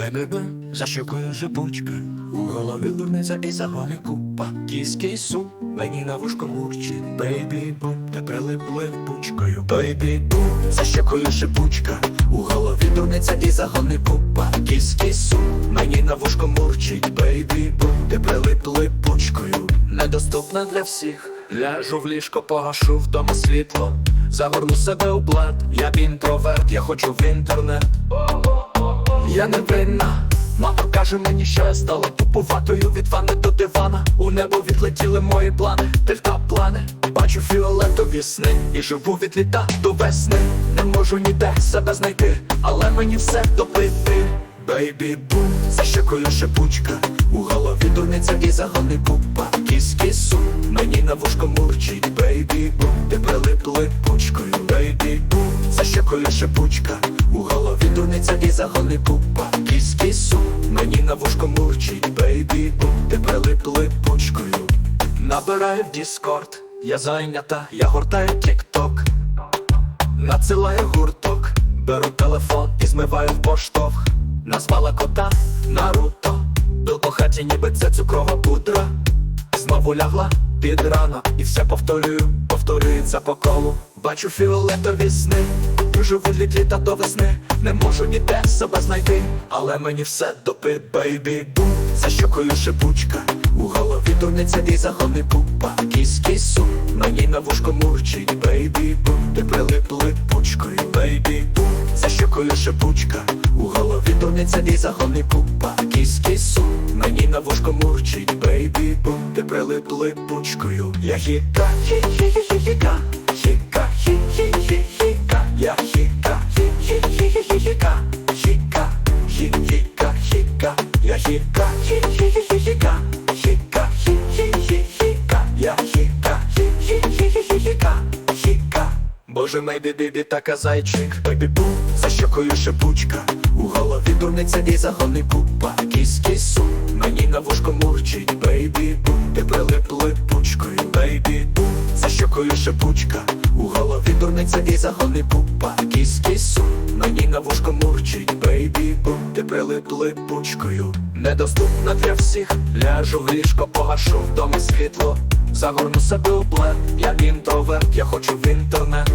Бе-бе-бе, за щокою жебучка, у голові дурниця і загони купа. Кіський сум, мені на вушко мурчить. Бейбі бум, та прилипли пучкою. Бейбі бум, за щокою шипучка, у голові дурниця і загони купа. Кіський сум, мені на вушко мурчить. Бейбі бум, ти прилипли пучкою. Недоступна для всіх. Ляжу в ліжко, погашу вдома світло. Загорну себе у блат, я інтроверт, я хочу в інтернет. Я не винна, мама каже мені, що я стала тупуватою від вани до дивана. У небо відлетіли мої плани, дельта плани. Бачу фіолетові сни і живу від літа до весни. Не можу ніде себе знайти, але мені все добити. Бейбі бум, за щекою шипучка, у голові дурниця і загони купа. Кіс-кісу, мені на вушко мурчить. Бейбі бум, за щекою шипучка, у голові дурниця і загони купа. Кіс-кісу, мені на вушко мурчить. Бейбі ти прилипли пучкою. Набираю в Діскорд, я зайнята, я гортаю тік-ток. Надсилаю гурток, беру телефон і змиваю в поштовх. Назвала кота Наруто, по хаті, ніби це цукрова пудра. Знову лягла під рано, і все повторюю, повторюється по колу. Бачу фіолетові сни, живу від літа до весни. Не можу ніде себе знайти, але мені все допит, бейбі бум. За щокою шипучка, у голові дурниця і загони пупа. Кіс-кісу, мені на вушко мурчить, бейбі бум. Ти прилипли пучкою, бейбі бум. За щокою шипучка, у голові дурниця і загони пупа. Кіс-кісу, мені на вушко мурчить, бейбі бум. Ти прилипли пучкою. Я хіка, хі-хі-хі-хіка, хіка, Боже мій бібі така зайчик, бебі бу, за щокою шипучка, у голові дурниця і загони пупа, кіс-кісу, мені на вушко мурчить, бейбі бу, ти прилипли пучкою, бейбі бу, за щокою шипучка, у голові дурниця і загони пупа, кіс-кісу, мені на вушко мурчить, бейбі бу, ти прилипли пучкою, недоступна для всіх, ляжу в ліжко, погашу вдома світло. Загорну себе у плед, я інтроверт, я хочу в інтернет.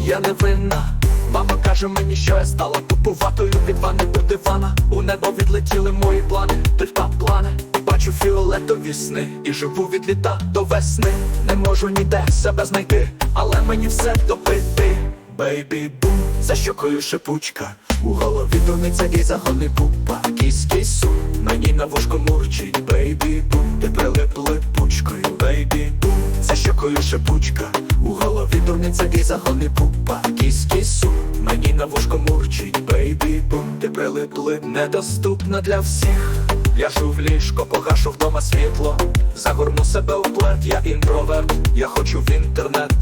Я не винна. Мама каже мені, що я стала тупуватою від вани до дивана. У небо відлетіли мої плани, дельта плани. Бачу фіолетові сни і живу від літа до весни. Не можу ніде себе знайти, але мені все допити. Бейбі бум, за щокою шипучка, у голові дурниця і загони пупа. Кіс-кісу, мені на вушко мурчить, бейбі бум, ти прилипли пучкою, бейбі бум, за щокою шипучка, у голові дурниця і загони пупа. Кіс-кісу, мені на вушко мурчить, бейбі бум, ти прилипли, недоступна для всіх. Ляжу в ліжко, погашу вдома світло, загорну себе у плед, я інтроверт, я хочу в інтернет.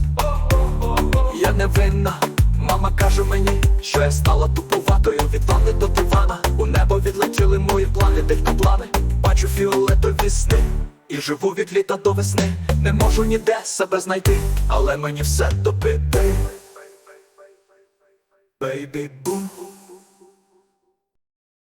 Я не винна, мама каже мені, що я стала тупуватою від вани до дивана. У небо відлетіли мої плани, дельта плани. Бачу фіолетові сни і живу від літа до весни. Не можу ніде себе знайти, але мені все допити. Бейбі бум.